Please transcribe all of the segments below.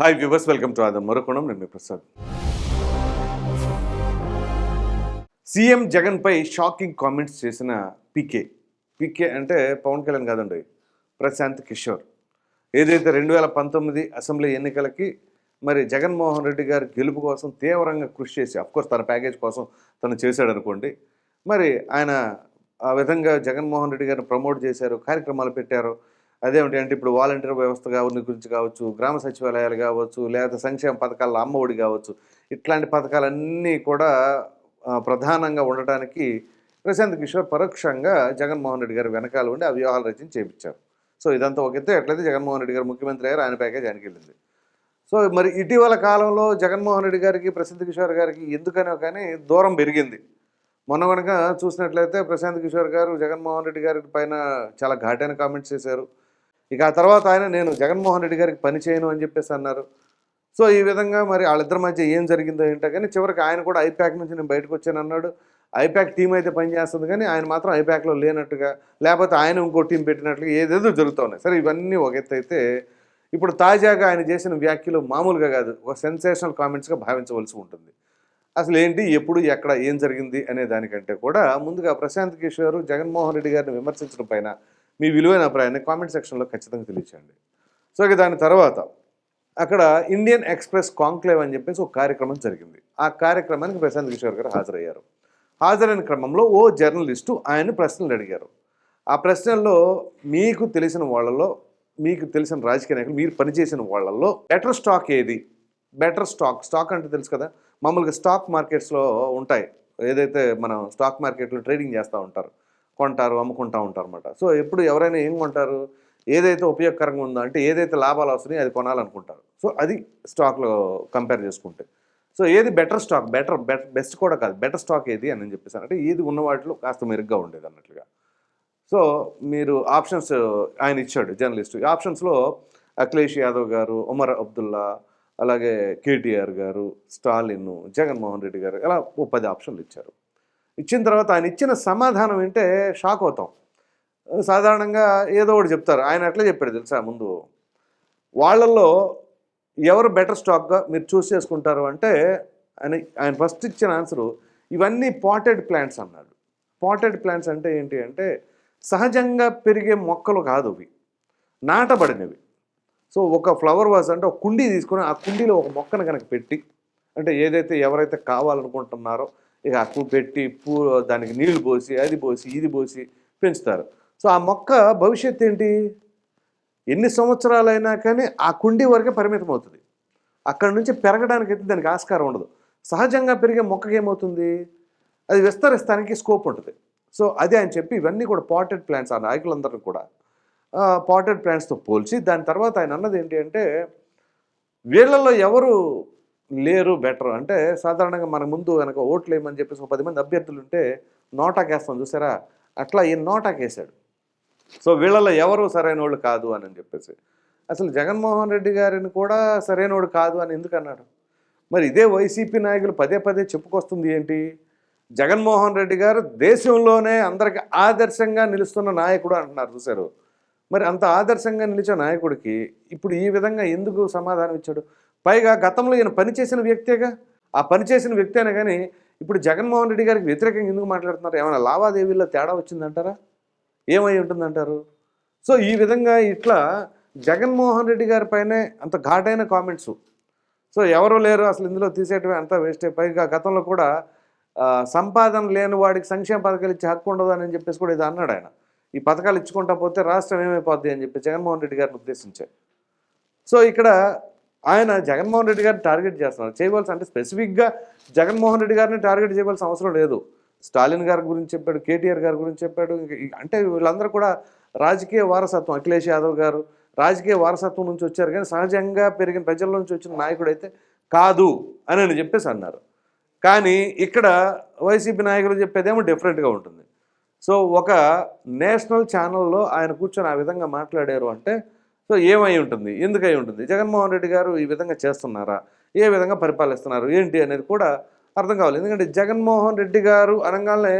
Hi viewers welcome to ఆదం మరొకొండం నేను ప్రసాద్ సీఎం జగన్పై షాకింగ్ కామెంట్స్ చేసిన పీకే పీకే అంటే పవన్ కళ్యాణ్ కాదండి ప్రశాంత్ కిషోర్. ఏదైతే రెండు వేల పంతొమ్మిది అసెంబ్లీ ఎన్నికలకి మరి జగన్మోహన్ రెడ్డి గారి గెలుపు కోసం తీవ్రంగా కృషి చేసి అఫ్కోర్స్ తన ప్యాకేజ్ కోసం తను చేశాడు అనుకోండి మరి ఆయన ఆ విధంగా జగన్మోహన్ రెడ్డి గారిని ప్రమోట్ చేశారు కార్యక్రమాలు పెట్టారు అదేమిటంటే ఇప్పుడు వాలంటీర్ వ్యవస్థ కావని గురించి కావచ్చు గ్రామ సచివాలయాలు కావచ్చు లేకపోతే సంక్షేమ పథకాల అమ్మఒడి కావచ్చు ఇట్లాంటి పథకాలన్నీ కూడా ప్రధానంగా ఉండటానికి ప్రశాంత్ కిషోర్ పరోక్షంగా జగన్మోహన్ రెడ్డి గారి వెనకాల ఉండి ఆ వ్యూహాలు రచన చేపించారు. సో ఇదంతా ఒక ఎత్తు ఎట్లయితే జగన్మోహన్ రెడ్డి గారు ముఖ్యమంత్రి అయ్యారు ఆయన ప్యాకేజ్ ఆయనకి వెళ్ళింది. సో మరి ఇటీవల కాలంలో జగన్మోహన్ రెడ్డి గారికి ప్రశాంత్ కిషోర్ గారికి ఎందుకనో కానీ దూరం పెరిగింది. మొన్న కనుక చూసినట్లయితే ప్రశాంత్ కిషోర్ గారు జగన్మోహన్ రెడ్డి గారి పైన చాలా ఘాటైన కామెంట్స్ చేశారు. ఇక ఆ తర్వాత ఆయన నేను జగన్మోహన్ రెడ్డి గారికి పని చేయను అని చెప్పేసి అన్నారు. సో ఈ విధంగా మరి వాళ్ళిద్దరి మధ్య ఏం జరిగిందో ఏంటో కానీ చివరికి ఆయన కూడా ఐప్యాక్ నుంచి నేను బయటకు వచ్చాను అన్నాడు. ఐప్యాక్ టీం అయితే పనిచేస్తుంది కానీ ఆయన మాత్రం ఐప్యాక్లో లేనట్టుగా లేకపోతే ఆయన ఇంకో టీం పెట్టినట్లుగా ఏదేదో జరుగుతూ ఉన్నాయి. సరే ఇవన్నీ ఒక ఎత్తు అయితే ఇప్పుడు తాజాగా ఆయన చేసిన వ్యాఖ్యలు మామూలుగా కాదు. ఒక సెన్సేషనల్ కామెంట్స్గా భావించవలసి ఉంటుంది. అసలు ఏంటి ఎప్పుడు ఎక్కడ ఏం జరిగింది అనే దానికంటే కూడా ముందుగా ప్రశాంత్ కిషోర్ జగన్మోహన్ రెడ్డి గారిని విమర్శించడం పైన మీ విలువైన అభిప్రాయాన్ని కామెంట్ సెక్షన్లో ఖచ్చితంగా తెలియచేయండి. సో ఇక దాని తర్వాత అక్కడ ఇండియన్ ఎక్స్ప్రెస్ కాంక్లేవ్ అని చెప్పేసి ఒక కార్యక్రమం జరిగింది. ఆ కార్యక్రమానికి ప్రశాంత్ కిషోర్ గారు హాజరయ్యారు. హాజరైన క్రమంలో ఓ జర్నలిస్టు ఆయన ప్రశ్నలు అడిగారు. ఆ ప్రశ్నల్లో మీకు తెలిసిన వాళ్ళలో మీకు తెలిసిన రాజకీయ నాయకులు మీరు పనిచేసిన వాళ్ళల్లో బెటర్ స్టాక్ ఏది? బెటర్ స్టాక్ స్టాక్ అంటే తెలుసు కదా? మామూలుగా స్టాక్ మార్కెట్స్లో ఉంటాయి. ఏదైతే మనం స్టాక్ మార్కెట్లో ట్రేడింగ్ చేస్తూ ఉంటారు. కొంటారు అమ్ముకుంటూ ఉంటారు అనమాట సో ఎప్పుడు ఎవరైనా ఏం కొంటారు? ఏదైతే ఉపయోగకరంగా ఉందో అంటే ఏదైతే లాభాలు వస్తున్నాయో అది కొనాలనుకుంటారు. సో అది స్టాక్లో కంపేర్ చేసుకుంటే. సో ఏది better stock? Better better best కూడా కాదు. బెటర్ స్టాక్ ఏది అని నేను చెప్పేసాను. అంటే ఏది ఉన్న వాటిలో కాస్త మెరుగ్గా ఉండేది అన్నట్లుగా. సో మీరు ఆప్షన్స్ ఆయన ఇచ్చాడు జర్నలిస్ట్. ఈ ఆప్షన్స్లో అఖిలేష్ యాదవ్ గారు ఉమర్ అబ్దుల్లా అలాగే కేటీఆర్ గారు స్టాలిన్ జగన్మోహన్ రెడ్డి గారు ఇలా ఓ పది ఆప్షన్లు ఇచ్చారు. ఇచ్చిన తర్వాత ఆయన ఇచ్చిన సమాధానం వింటే షాక్ అవుతాం. సాధారణంగా ఏదో ఒకటి చెప్తారు. ఆయన అట్లా చెప్పాడు తెలుసా ముందు? వాళ్ళల్లో ఎవరు బెటర్ స్టాక్గా మీరు చూస్ చేసుకుంటారు అంటే ఆయన ఆయన ఫస్ట్ ఇచ్చిన ఆన్సరు ఇవన్నీ పాటెడ్ ప్లాంట్స్ అన్నాడు. పాటెడ్ ప్లాంట్స్ అంటే ఏంటి అంటే సహజంగా పెరిగే మొక్కలు కాదు అవి. నాటబడినవి. సో ఒక ఫ్లవర్ వాజ్ అంటే ఒక కుండీ తీసుకొని ఆ కుండీలో ఒక మొక్కను కనుక పెట్టి అంటే ఏదైతే ఎవరైతే కావాలనుకుంటున్నారో ఇక అప్పు పెట్టి పూ దానికి నీళ్ళు పోసి అది పోసి ఇది పోసి పెంచుతారు. సో ఆ మొక్క భవిష్యత్తు ఏంటి? ఎన్ని సంవత్సరాలైనా కానీ ఆ కుండీ వరకే పరిమితం అవుతుంది అక్కడ నుంచి పెరగడానికి అయితే దానికి ఆస్కారం ఉండదు. సహజంగా పెరిగే మొక్కకి ఏమవుతుంది? అది విస్తరిస్తానికి స్కోప్ ఉంటుంది. సో అదే ఆయన చెప్పి ఇవన్నీ కూడా పాటెడ్ ప్లాంట్స్ ఆ నాయకులందరూ కూడా పాటెడ్ ప్లాంట్స్తో పోల్చి దాని తర్వాత ఆయన అన్నది ఏంటి అంటే వీళ్ళల్లో ఎవరు లేరు బెటర్ అంటే సాధారణంగా మన ముందు కనుక ఓట్లు వేయమని చెప్పేసి ఒక పది మంది అభ్యర్థులు ఉంటే నోటాకేస్తాం చూసారా? అట్లా ఈయన నోటాకేసాడు సో వీళ్ళలో ఎవరు సరైన వాళ్ళు కాదు అని అని చెప్పేసి. అసలు జగన్మోహన్ రెడ్డి గారిని కూడా సరైనోడు కాదు అని ఎందుకు అన్నాడు మరి ఇదే వైసీపీ నాయకులు పదే పదే చెప్పుకొస్తుంది ఏంటి? జగన్మోహన్ రెడ్డి గారు దేశంలోనే అందరికి ఆదర్శంగా నిలుస్తున్న నాయకుడు అంటున్నారు చూశారు. మరి అంత ఆదర్శంగా నిలిచే నాయకుడికి ఇప్పుడు ఈ విధంగా ఎందుకు సమాధానం ఇచ్చాడు? పైగా గతంలో ఈయన పనిచేసిన వ్యక్తేగా? ఆ పనిచేసిన వ్యక్తి అయినా కానీ ఇప్పుడు జగన్మోహన్ రెడ్డి గారికి వ్యతిరేకంగా ఎందుకు మాట్లాడుతున్నారు? ఏమైనా లావాదేవీల్లో తేడా వచ్చిందంటారా? ఏమై ఉంటుందంటారు? సో ఈ విధంగా ఇట్లా జగన్మోహన్ రెడ్డి గారి పైనే అంత ఘాటైన కామెంట్స్. సో ఎవరు లేరు అసలు ఇందులో తీసేయటమే అంతా వేస్టే. పైగా గతంలో కూడా సంపాదన లేని వాడికి సంక్షేమ పథకాలు ఇచ్చే హక్కు ఉండదు అని చెప్పేసి కూడా ఇది అన్నాడు ఆయన. ఈ పథకాలు ఇచ్చుకుంటా పోతే రాష్ట్రం ఏమైపోద్ది అని చెప్పి జగన్మోహన్ రెడ్డి గారిని ఉద్దేశించారు సో ఇక్కడ ఆయన జగన్మోహన్ రెడ్డి గారిని టార్గెట్ చేస్తున్నారు. చేయవలసి అంటే స్పెసిఫిక్గా జగన్మోహన్ రెడ్డి గారిని టార్గెట్ చేయవలసిన అవసరం లేదు. స్టాలిన్ గారి గురించి చెప్పాడు కేటీఆర్ గారి గురించి చెప్పాడు. అంటే వీళ్ళందరూ కూడా రాజకీయ వారసత్వం అఖిలేష్ యాదవ్ గారు రాజకీయ వారసత్వం నుంచి వచ్చారు. కానీ సహజంగా పెరిగిన ప్రజల నుంచి వచ్చిన నాయకుడు అయితే కాదు అని అని చెప్పేసి అన్నారు. కానీ ఇక్కడ వైసీపీ నాయకులు చెప్పేదేమో డిఫరెంట్గా ఉంటుంది. సో ఒక నేషనల్ ఛానల్లో ఆయన కూర్చొని ఆ విధంగా మాట్లాడారు అంటే సో ఏమై ఉంటుంది? ఎందుకై ఉంటుంది? జగన్మోహన్ రెడ్డి గారు ఈ విధంగా చేస్తున్నారా? ఏ విధంగా పరిపాలిస్తున్నారు? ఏంటి అనేది కూడా అర్థం కావాలి. ఎందుకంటే జగన్మోహన్ రెడ్డి గారు అనగానే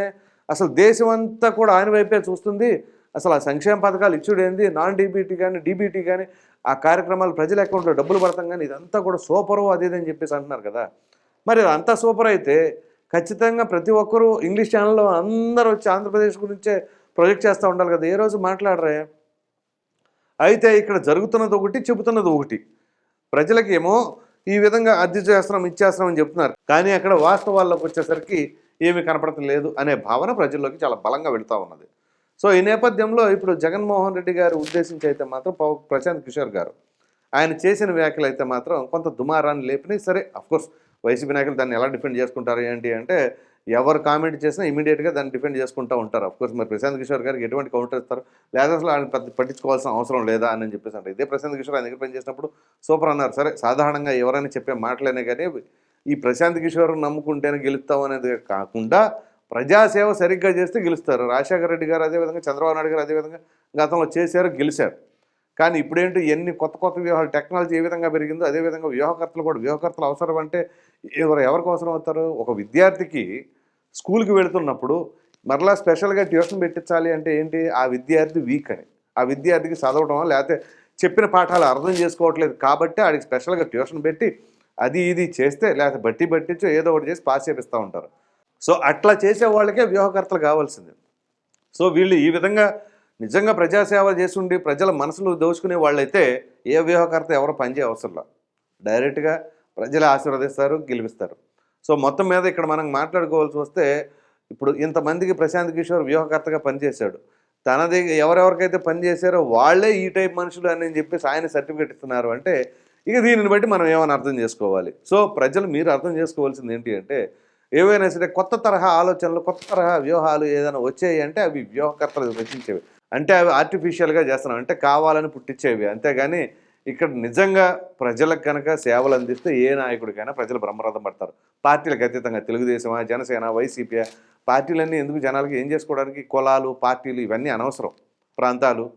అసలు దేశం అంతా కూడా ఆయన వైపే చూస్తుంది. అసలు ఆ సంక్షేమ పథకాలు ఇచ్చుడు ఏంది నాన్ డీబీటీ కానీ డీబీటీ కానీ ఆ కార్యక్రమాలు ప్రజల అకౌంట్లో డబ్బులు పడతాం కానీ ఇదంతా కూడా సూపరు అది చెప్పేసి అంటున్నారు కదా. మరి అంతా సూపర్ అయితే ఖచ్చితంగా ప్రతి ఒక్కరూ ఇంగ్లీష్ ఛానల్లో అందరూ వచ్చి ఆంధ్రప్రదేశ్ గురించే ప్రొజెక్ట్ చేస్తూ ఉండాలి కదా. ఏ రోజు మాట్లాడరే? అయితే ఇక్కడ జరుగుతున్నది ఒకటి చెబుతున్నది ఒకటి. ప్రజలకేమో ఈ విధంగా అద్దె చేస్తున్నాం ఇచ్చేస్తున్నాం అని చెప్తున్నారు. కానీ అక్కడ వాస్తవాల్లోకి వచ్చేసరికి ఏమీ కనపడతలేదు అనే భావన ప్రజల్లోకి చాలా బలంగా వెళుతూ ఉన్నది. సో ఈ నేపథ్యంలో ఇప్పుడు జగన్మోహన్ రెడ్డి గారు ఉద్దేశించి అయితే మాత్రం పవ- ప్రశాంత్ కిషోర్ గారు ఆయన చేసిన వ్యాఖ్యలు అయితే మాత్రం కొంత దుమారాన్ని లేపినాయి. సరే అఫ్కోర్స్ వైసీపీ నాయకులు దాన్ని ఎలా డిఫెండ్ చేసుకుంటారు ఏంటి అంటే ఎవరు కామెంట్ చేసినా ఇమీడియట్గా దాన్ని డిఫెండ్ చేసుకుంటూ ఉంటారు. అఫ్కోర్స్ మరి ప్రశాంత్ కిషోర్ గారికి ఎటువంటి కౌంటర్ ఇస్తారు? లేదా అసలు ఆయన పెద్ద పట్టించుకోవాల్సిన అవసరం లేదా అని చెప్పేసి అంటే ఇదే ప్రశాంత్ కిషోర్ ఆయన దగ్గర పనిచేసినప్పుడు సూపర్ అన్నారు. సరే సాధారణంగా ఎవరైనా చెప్పే మాటలేనే కానీ ఈ ప్రశాంత్ కిషోర్ నమ్ముకుంటేనే గెలుస్తాం అనేది కాకుండా ప్రజాసేవ సరిగ్గా చేస్తే గెలుస్తారు. రాజశేఖర రెడ్డి గారు అదేవిధంగా చంద్రబాబు నాయుడు గారు అదేవిధంగా గతంలో చేశారు గెలిచారు. కానీ ఇప్పుడేంటి ఎన్ని కొత్త కొత్త వ్యూహాలు టెక్నాలజీ ఏ విధంగా పెరిగిందో అదేవిధంగా వ్యూహకర్తలు కూడా వ్యూహకర్తలు అవసరం అంటే ఎవరు ఎవరికి అవసరం అవుతారు? ఒక విద్యార్థికి స్కూల్కి వెళుతున్నప్పుడు మరలా స్పెషల్గా ట్యూషన్ పెట్టించాలి అంటే ఏంటి? ఆ విద్యార్థి వీక్ అని. ఆ విద్యార్థికి చదవడం లేకపోతే చెప్పిన పాఠాలు అర్థం చేసుకోవట్లేదు కాబట్టి ఆడికి స్పెషల్గా ట్యూషన్ పెట్టి అది ఇది చేస్తే లేకపోతే బట్టి పట్టించో ఏదో ఒకటి చేసి పాస్ చేపిస్తూ ఉంటారు. సో అట్లా చేసే వాళ్ళకే వ్యూహకర్తలు కావాల్సింది. సో వీళ్ళు ఈ విధంగా నిజంగా ప్రజాసేవ చేస్తుండి ప్రజల మనసులు దోచుకునే వాళ్ళైతే ఏ వ్యూహకర్త ఎవరు పనిచే అవసరంలా డైరెక్ట్గా ప్రజలు ఆశీర్వదిస్తారు గెలిపిస్తారు. సో మొత్తం మీద ఇక్కడ మనం మాట్లాడుకోవాల్సి వస్తే ఇప్పుడు ఇంతమందికి ప్రశాంత్ కిషోర్ వ్యూహకర్తగా పనిచేశాడు తనది ఎవరెవరికైతే పనిచేశారో వాళ్ళే ఈ టైప్ మనుషులు అని చెప్పేసి ఆయన సర్టిఫికేట్ ఇస్తున్నారు అంటే ఇక దీనిని బట్టి మనం ఏమైనా అర్థం చేసుకోవాలి? సో ప్రజలు మీరు అర్థం చేసుకోవాల్సింది ఏంటి అంటే ఏవైనా సరే కొత్త తరహా ఆలోచనలు కొత్త తరహా వ్యూహాలు ఏదైనా వచ్చాయి అంటే అవి వ్యూహకర్తలు రచించేవి. అంటే అవి ఆర్టిఫిషియల్గా చేస్తున్నాం. అంటే కావాలని పుట్టించేవి. అంతేగాని ఇక్కడ నిజంగా ప్రజలకు కనుక సేవలు అందిస్తే ఏ నాయకుడికైనా ప్రజలు బ్రహ్మరథం పడతారు. పార్టీలకు అతీతంగా తెలుగుదేశమా జనసేన వైసీపీ పార్టీలన్నీ ఎందుకు జనాలకి ఏం చేసుకోవడానికి కులాలు పార్టీలు ఇవన్నీ అనవసరం. ప్రాంతాలు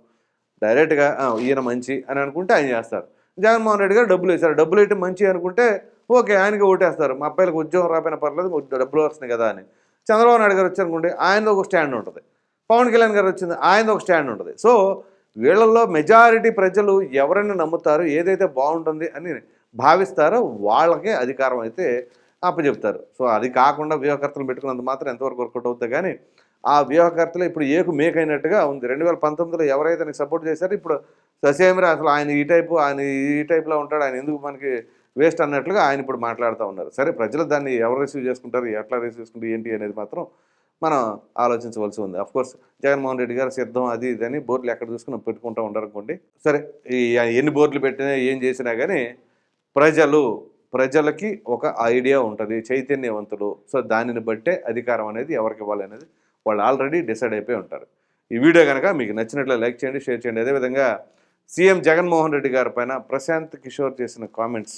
డైరెక్ట్గా ఈయన మంచి అని అనుకుంటే ఆయన చేస్తారు. జగన్మోహన్ రెడ్డి గారు డబ్బులు వేశారు. డబ్బులు వేయటం మంచి అనుకుంటే ఓకే ఆయనకి ఓటేస్తారు. మా అబ్బాయిలకు ఉద్యోగం రాపోయినా పర్లేదు డబ్బులు వస్తున్నాయి కదా అని. చంద్రబాబు నాయుడు గారు వచ్చారనుకోండి ఆయనది ఒక స్టాండ్ ఉంటుంది. పవన్ కళ్యాణ్ గారు వచ్చింది ఆయనది ఒక స్టాండ్ ఉంటుంది. సో వీళ్ళల్లో మెజారిటీ ప్రజలు ఎవరైనా నమ్ముతారు ఏదైతే బాగుంటుంది అని భావిస్తారో వాళ్ళకే అధికారం అయితే అప్పచెప్తారు. సో అది కాకుండా వ్యూహకర్తలు పెట్టుకున్నంత మాత్రం ఎంతవరకు వర్కౌట్ అవుతుంది కానీ ఆ వ్యూహకర్తలు ఇప్పుడు ఏకు మేకైనట్టుగా ఉంది. రెండు వేల పంతొమ్మిదిలో ఎవరైతే నీకు సపోర్ట్ చేశారో ఇప్పుడు ససేమిరా అసలు ఆయన ఈ టైపు ఆయన ఈ టైప్లో ఉంటాడు ఆయన ఎందుకు మనకి వేస్ట్ అన్నట్లుగా ఆయన ఇప్పుడు మాట్లాడుతూ ఉన్నారు. సరే ప్రజలు దాన్ని ఎవరు రిసీవ్ చేసుకుంటారు ఎట్లా రిసీవ్ చేసుకుంటారు ఏంటి అనేది మాత్రం మనం ఆలోచించవలసి ఉంది. అఫ్ కోర్స్ జగన్మోహన్ రెడ్డి గారు సిద్ధం అది ఇది అని బోర్డులు ఎక్కడ చూసుకుని పెట్టుకుంటూ ఉంటారు అనుకోండి సరే ఈ ఎన్ని బోర్డులు పెట్టినా ఏం చేసినా కానీ ప్రజలు ప్రజలకి ఒక ఐడియా ఉంటుంది చైతన్యవంతులు. సో దానిని బట్టే అధికారం అనేది ఎవరికి ఇవ్వాలి అనేది వాళ్ళు ఆల్రెడీ డిసైడ్ అయిపోయి ఉంటారు. ఈ వీడియో కనుక మీకు నచ్చినట్లు లైక్ చేయండి షేర్ చేయండి. అదేవిధంగా సీఎం జగన్మోహన్ రెడ్డి గారి పైన ప్రశాంత్ కిషోర్ చేసిన కామెంట్స్